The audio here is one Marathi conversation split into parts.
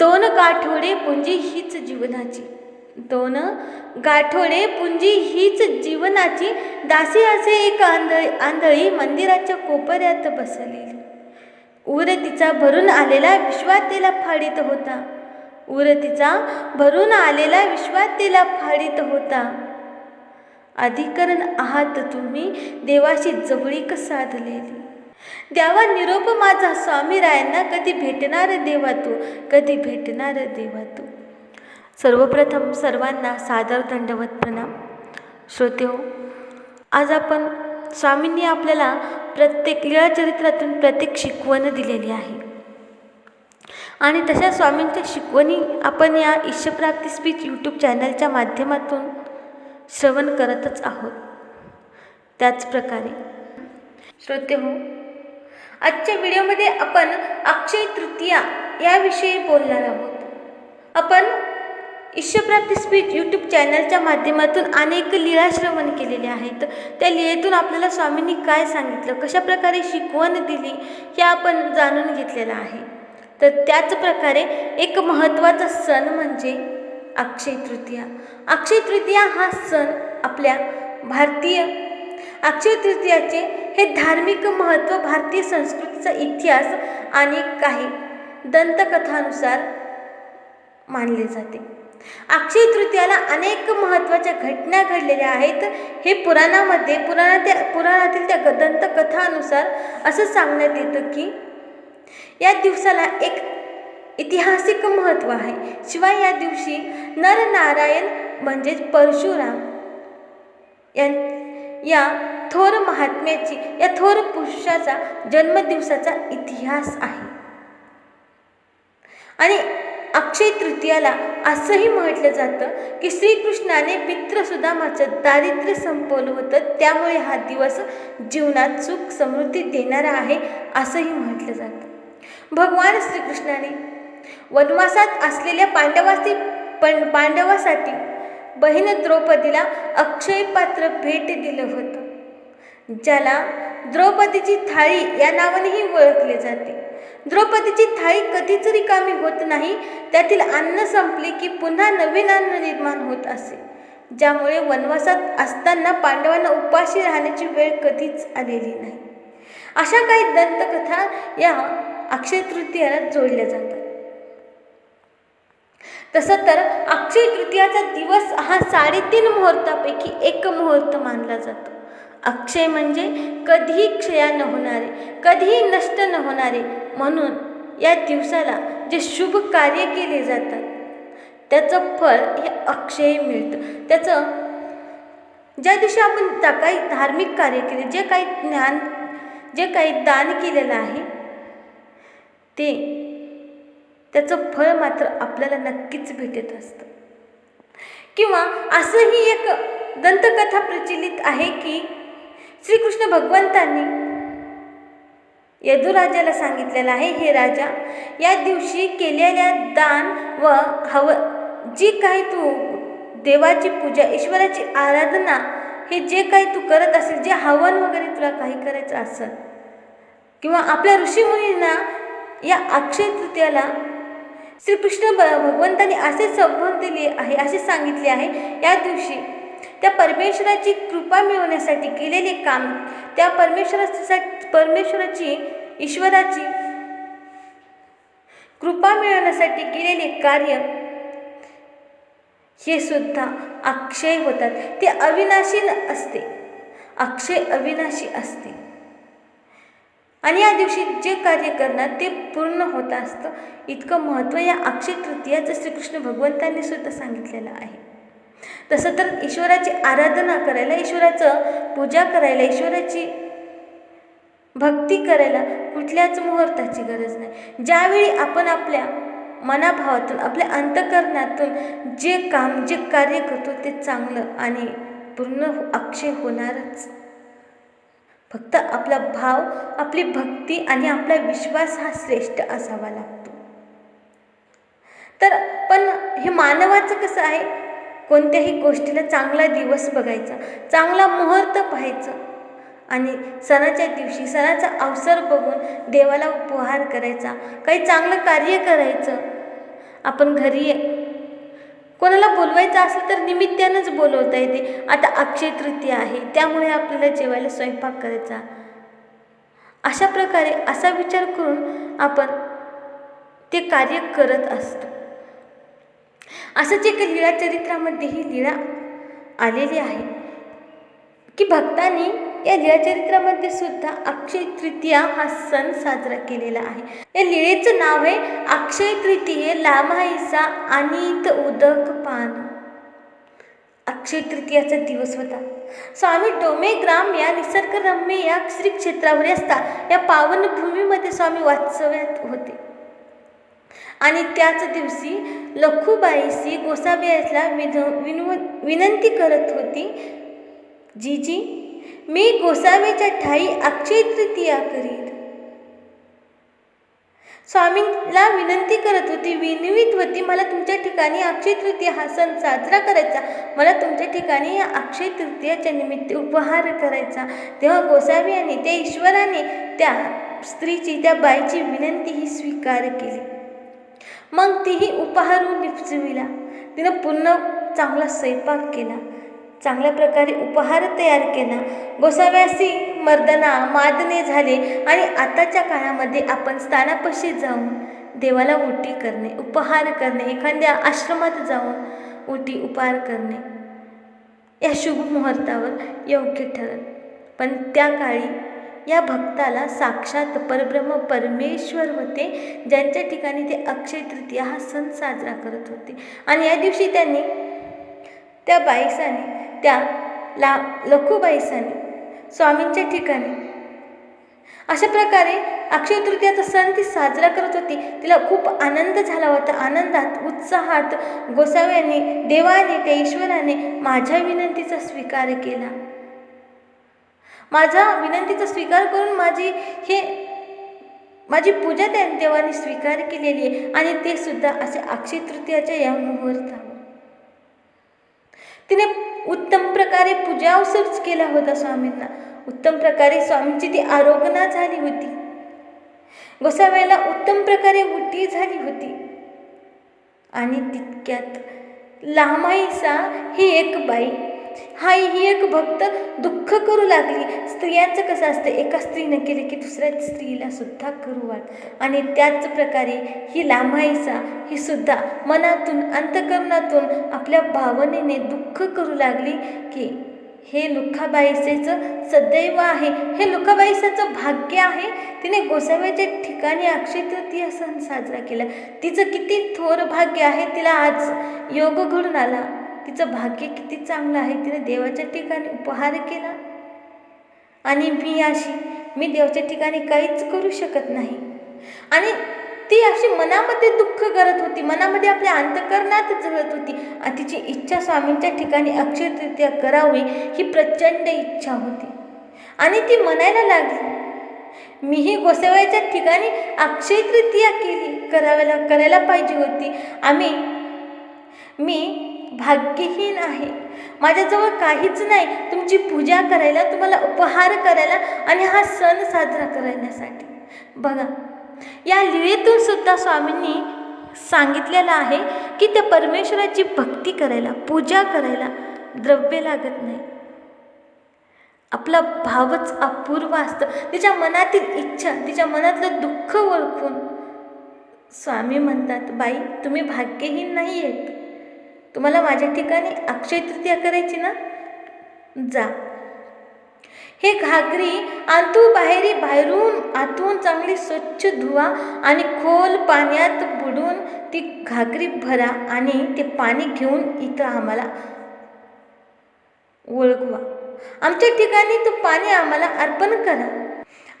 दोन गाठोडे पुंजी हीच जीवनाची. दोन गाठोडे पुंजी हीच जीवनाची. दासी असे एक आंधळी आंधळी मंदिराच्या कोपऱ्यात बसलेली ऊर तिचा भरून आलेला विश्वात तिला फाडीत होता. उर तिचा भरून आलेला विश्वात तिला फाडीत होता. अधिकरण आहात तुम्ही देवाशी जवळीक साधलेली. द्यावा निरोप माझा स्वामी रायांना कधी भेटणार देवा तू कधी भेटणार देवा तू. सर्वप्रथम सर्वांना सादर दंडवत प्रणाम. श्रोते हो आज आपण स्वामींनी आपल्याला प्रत्येक लीळाचरित्रातून प्रत्येक शिकवण दिलेली आहे. आणि तशा स्वामींच्या शिकवणी आपण या ईशप्राप्ती स्पीच यूट्यूब चॅनलच्या माध्यमातून श्रवण करतच आहोत. त्याचप्रकारे श्रोते हो आजच्या व्हिडिओमध्ये आपण अक्षय तृतीया याविषयी बोलणार आहोत. आपण ईश्वरप्राप्ती स्पीच यूट्यूब चॅनलच्या माध्यमातून अनेक लीळा श्रवण केलेले आहेत. त्या लीळेतून आपल्याला स्वामींनी काय सांगितलं कशा प्रकारे शिकवण दिली हे आपण जाणून घेतलेलं आहे. तर त्याच प्रकारे एक महत्त्वाचा सण म्हणजे अक्षय तृतीया. अक्षय तृतीया हा सण आपल्या भारतीय अक्षय तृतीयाचे हे धार्मिक महत्त्व भारतीय संस्कृतीचा इतिहास आणि काही दंतकथानुसार मानले जाते. अक्षय तृतीयाला अनेक महत्त्वाच्या घटना घडलेल्या आहेत. हे पुराणामध्ये पुराणातील पुराणातील त्या दंतकथानुसार असं सांगण्यात येतं की या दिवसाला एक ऐतिहासिक महत्त्व आहे. शिवाय या दिवशी नरनारायण म्हणजेच परशुराम यां या थोर महात्म्याची या थोर पुरुषाचा जन्मदिवसाचा इतिहास आहे. आणि अक्षय तृतीयाला असंही म्हटलं जातं की श्रीकृष्णाने पितृसुदामाचं दारिद्र्य संपवलं होतं. त्यामुळे हा दिवस जीवनात सुख समृद्धी देणारा आहे असंही म्हटलं जातं. भगवान श्रीकृष्णाने वनवासात असलेल्या पांडवासी पण पांडवासाठी बहीण द्रौपदीला अक्षय पात्र भेट दिलं होतं. ज्याला द्रौपदीची थाळी या नावानेही ओळखले जाते. द्रौपदीची थाळी कधीच रिकामी होत नाही त्यातील अन्न संपले की पुन्हा नवीन अन्न निर्माण होत असे. ज्यामुळे वनवासात असताना पांडवांना उपाशी राहण्याची वेळ कधीच आलेली नाही. अशा काही दंतकथा या अक्षय तृतीयाला जोडल्या जातात. तसं तर अक्षय तृतीयाचा दिवस हा साडेतीन मुहूर्तापैकी एक मुहूर्त मानला जातो. अक्षय म्हणजे कधीही क्षया न होणारे कधीही नष्ट न होणारे म्हणून या दिवसाला जे शुभ कार्य केले जातात त्याचं फळ हे अक्षय मिळतं. त्याचं ज्या दिवशी आपण त्या काही धार्मिक कार्य केले जे काही ज्ञान जे काही दान केलेलं आहे ते त्याचं फळ मात्र आपल्याला नक्कीच भेटत असतं. किंवा असंही एक दंतकथा प्रचलित आहे की श्रीकृष्ण भगवंतांनी यदुराजाला सांगितलेलं आहे हे राजा या दिवशी केलेल्या दान व हव जी काही तू देवाची पूजा ईश्वराची आराधना हे जे काही तू करत असेल जे हवन वगैरे तुला काही करायचं असेल किंवा आपल्या ऋषीमुनींना या अक्षय तृतीयाला श्रीकृष्ण ब भगवंतांनी असे संबोध दिले आहे असे सांगितले आहे. या दिवशी त्या परमेश्वराची कृपा मिळवण्यासाठी केलेले काम त्या परमेश्वरासाठी परमेश्वराची ईश्वराची कृपा मिळवण्यासाठी केलेले कार्य हे सुद्धा अक्षय होतात. ते अविनाशी असते. अक्षय अविनाशी असते. आणि या दिवशी जे कार्य करणार ते पूर्ण होत असतं. इतकं महत्त्व या अक्षय तृतीयाचं श्रीकृष्ण भगवंतांनी सुद्धा सांगितलेलं आहे. तसं तर ईश्वराची आराधना करायला ईश्वराचं पूजा करायला ईश्वराची भक्ती करायला कुठल्याच मुहूर्ताची गरज नाही. ज्यावेळी आपण आपल्या मनाभावातून आपल्या अंतकरणातून जे काम जे कार्य करतो ते चांगलं आणि पूर्ण अक्षय होणारच. फक्त आपला भाव आपली भक्ती आणि आपला विश्वास हा श्रेष्ठ असावा लागतो. तर पण हे मानवाचं कसं आहे? कोणत्याही गोष्टीला चांगला दिवस बघायचा चांगला मुहूर्त पाहायचं आणि सणाच्या दिवशी सणाचा अवसर बघून देवाला उपहार करायचा काही चांगलं कार्य करायचं. आपण घरी ये कोणाला बोलवायचं असेल तर निमित्तानंच बोलवता येते. आता अक्षय तृतीया आहे त्यामुळे आपल्याला जेवायला स्वयंपाक करायचा. अशा प्रकारे असा विचार करून आपण ते कार्य करत असतो. असंच एक लीळा चरित्रामध्ये ही लीळा आलेली आहे की भक्तांनी या लीळाचरित्रामध्ये सुद्धा अक्षय तृतीया हा सण साजरा केलेला आहे. या लीळेचं नाव आहे अक्षय तृतीये लामाईचा अनित उदक पान. अक्षय तृतीयाचा दिवस होता. स्वामी डोमेग्राम या निसर्गरम्य या श्री क्षेत्रावर असता या पावन भूमीमध्ये स्वामी वास्तव्यात होते. आणि त्याच दिवशी लखुबाईशी गोसाव्याला विन विनव विनंती करत होती जी जी मी गोसावीच्या ठाई अक्षय तृतीया करीत. स्वामींना विनंती करत होती विनवीत होती मला तुमच्या ठिकाणी अक्षय तृतीया हा सण साजरा करायचा. मला तुमच्या ठिकाणी या अक्षय तृतीयाच्या निमित्त उपहार करायचा. तेव्हा गोसाव्याने त्या ईश्वराने त्या स्त्रीची त्या बाईची विनंती ही स्वीकार केली. मग तीही उपहारून निपजविला. तिनं पूर्ण चांगला स्वयंपाक केला. चांगल्या प्रकारे उपहार तयार केला गोसाव्यासी मर्दना मादने झाले आणि आताच्या काळामध्ये आपण स्थानापाशी जाऊन देवाला ओटी करणे उपहार करणे एखाद्या आश्रमात जाऊन ओटी उपहार करणे. या शुभ मुहूर्तावर योग्य ठरत पण त्या काळी या भक्ताला साक्षात परब्रह्म परमेश्वर होते ज्यांच्या ठिकाणी ते अक्षय तृतीया हा सण साजरा करत होते. आणि या दिवशी त्यांनी त्या बाईसाने त्या ला लखुबाईसाने स्वामींच्या ठिकाणी. अशा प्रकारे अक्षय तृतीयाचा सण ती साजरा करत होती. तिला खूप आनंद झाला होता. आनंदात उत्साहात गोसाव्याने देवाने त्या ईश्वराने माझ्या विनंतीचा स्वीकार केला. माझा विनंतीचा स्वीकार करून माझी हे माझी पूजा त्या देवाने स्वीकार केलेली आहे. आणि ते सुद्धा असे अक्षय तृतीयाच्या या मुहूर्तावर. तिने उत्तम प्रकारे पूजा अवसरच केला होता स्वामींना. उत्तम प्रकारे स्वामींची ती आरोगना झाली होती. गोसाव्याला उत्तम प्रकारे उटी झाली होती. आणि तितक्यात लामाईसा ही एक बाई. हा ही एक भक्त दुःख करू लागली. स्त्रियांचं कसं असतं एका स्त्रीनं केले की दुसऱ्या स्त्रीला सुद्धा करू वाट. आणि त्याच प्रकारे ही लामाईसा ही सुद्धा मनातून अंतकरणातून आपल्या भावनेने दुःख करू लागली की हे लुखाबाईसेचं सदैव आहे. हे लुखाबाईसाचं भाग्य आहे. तिने गोसाव्याच्या ठिकाणी अक्षय तृतीय सण साजरा केला. तिचं किती थोर भाग्य आहे तिला आज योग घडून आला. तिचं भाग्य किती चांगलं आहे तिने देवाच्या ठिकाणी उपहार केला. आणि मी अशी मी देवाच्या ठिकाणी काहीच करू शकत नाही. आणि ती अशी मनामध्ये दुःख करत होती मनामध्ये आपल्या अंतकरणात जळत होती. आणि तिची इच्छा स्वामींच्या ठिकाणी अक्षय तृतीया करावी ही प्रचंड इच्छा होती. आणि ती म्हणायला लागली मीही गोसाव्याच्या ठिकाणी अक्षय तृतीया केली कराव्याला करायला पाहिजे होती. आम्ही मी भाग्यहीन आहे. माझ्याजवळ काहीच नाही. तुमची पूजा करायला तुम्हाला उपहार करायला आणि हा सण साजरा करण्यासाठी. बघा या लिळेतून सुद्धा स्वामींनी सांगितलेलं आहे की त्या परमेश्वराची भक्ती करायला पूजा करायला द्रव्य लागत नाही. आपला भावच अपूर्व असतं. तिच्या मनातील इच्छा तिच्या मनातलं दुःख ओळखून स्वामी म्हणतात बाई तुम्ही भाग्यहीन नाही आहेत तुम्हाला माझ्या ठिकाणी अक्षय तृतीया करायची ना? जा. हे घागरी आंतू बाहेरी बाहेरून आतून चांगली स्वच्छ धुवा आणि खोल पाण्यात बुडून ती घागरी भरा आणि ते पाणी घेऊन इथं आम्हाला ओळखवा. आमच्या ठिकाणी तो पाणी आम्हाला अर्पण करा.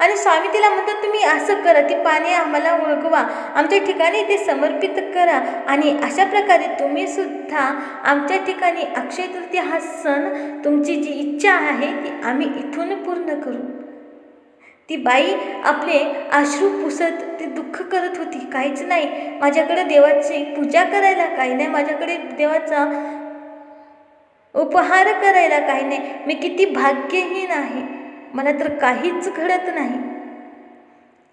आणि स्वामी तिला म्हणतात तुम्ही असं करा ती पाने आम्हाला ओळखवा आमच्या ठिकाणी ते समर्पित करा. आणि अशा प्रकारे तुम्ही सुद्धा आमच्या ठिकाणी अक्षय तृतीया हा सण तुमची जी इच्छा आहे ती आम्ही इथून पूर्ण करू. ती बाई आपले अश्रू पुसत ते दुःख करत होती काहीच नाही. माझ्याकडे देवाची पूजा करायला काही नाही माझ्याकडे देवाचा उपहार करायला काही नाही. मी किती भाग्यहीन आहे. मला तर काहीच घडत नाही.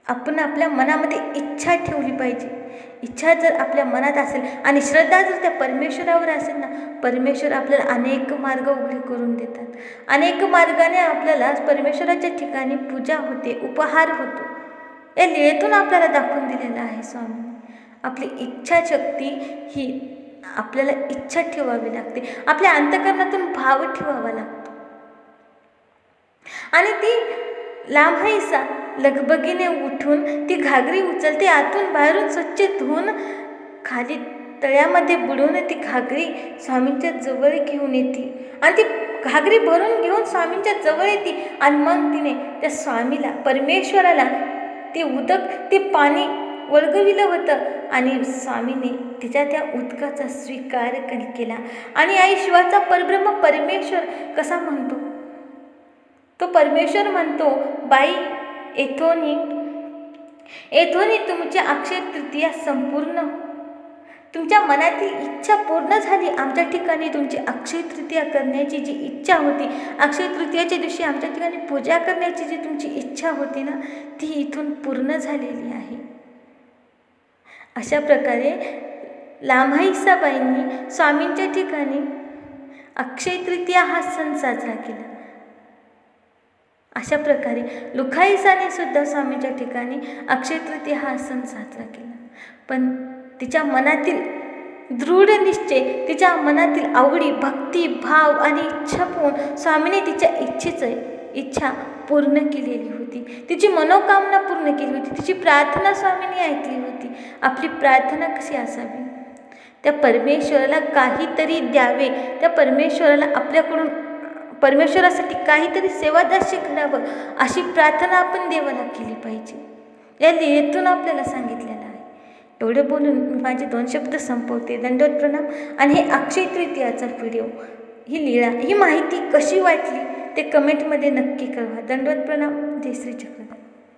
आपण आपल्या मनामध्ये इच्छा ठेवली पाहिजे. इच्छा जर आपल्या मनात असेल आणि श्रद्धा जर त्या परमेश्वरावर असेल ना परमेश्वर आपल्याला अनेक मार्ग उघडे करून देतात. अनेक मार्गाने आपल्याला परमेश्वराच्या ठिकाणी पूजा होते उपहार होतो. या लिहितून आपल्याला दाखवून दिलेलं आहे स्वामी. आपली इच्छाशक्ती ही आपल्याला इच्छा ठेवावी लागते. आपल्या अंतकरणातून भाव ठेवावा लागतो. आणि ती लांभाईसा लगबगीने उठून ती घागरी उचलते आतून बाहेरून स्वच्छ धुवून खाली तळ्यामध्ये बुडवून ती घागरी स्वामींच्या जवळ घेऊन येते. आणि ती घागरी भरून घेऊन स्वामींच्या जवळ येते आणि मग तिने त्या स्वामीला परमेश्वराला ते उदक ते पाणी वळगविलं होतं आणि स्वामीने तिच्या त्या उदकाचा स्वीकार केला? आणि आई शिवाचा परब्रह्म परमेश्वर कसा म्हणतो? तो परमेश्वर म्हणतो बाई एथोनी एथोनी तुमच्या अक्षय तृतीया संपूर्ण. तुमच्या मनातील इच्छा पूर्ण झाली. आमच्या ठिकाणी तुमची अक्षय तृतीया करण्याची जी इच्छा होती अक्षय तृतीयाच्या दिवशी आमच्या ठिकाणी पूजा करण्याची जी तुमची इच्छा होती ना ती इथून पूर्ण झालेली आहे. अशा प्रकारे लांभाईसाबाईंनी स्वामींच्या ठिकाणी अक्षय तृतीया हा सण साजरा केला. अशा प्रकारे लुखाईसाने सुद्धा स्वामीच्या ठिकाणी अक्षय तृतीया हा सण साजरा केला. पण तिच्या मनातील दृढ निश्चय तिच्या मनातील आवडी भक्ती भाव आणि इच्छा पाहून स्वामीने तिच्या इच्छेचं इच्छा पूर्ण केलेली होती. तिची मनोकामना पूर्ण केली होती. तिची प्रार्थना स्वामीने ऐकली होती. आपली प्रार्थना कशी असावी? त्या परमेश्वराला काहीतरी द्यावे. त्या परमेश्वराला आपल्याकडून परमेश्वरासाठी काहीतरी सेवादास्य घडावं अशी प्रार्थना आपण देवाला केली पाहिजे. या लीळेतून आपल्याला सांगितलेलं आहे. एवढं बोलून मी माझे दोन शब्द संपवते. दंडोत प्रणाम. आणि हे अक्षय तृतीयाचा व्हिडिओ ही लिळा ही माहिती कशी वाटली ते कमेंटमध्ये नक्की कळवा. दंडवत प्रणाम. जय श्री चक्रधर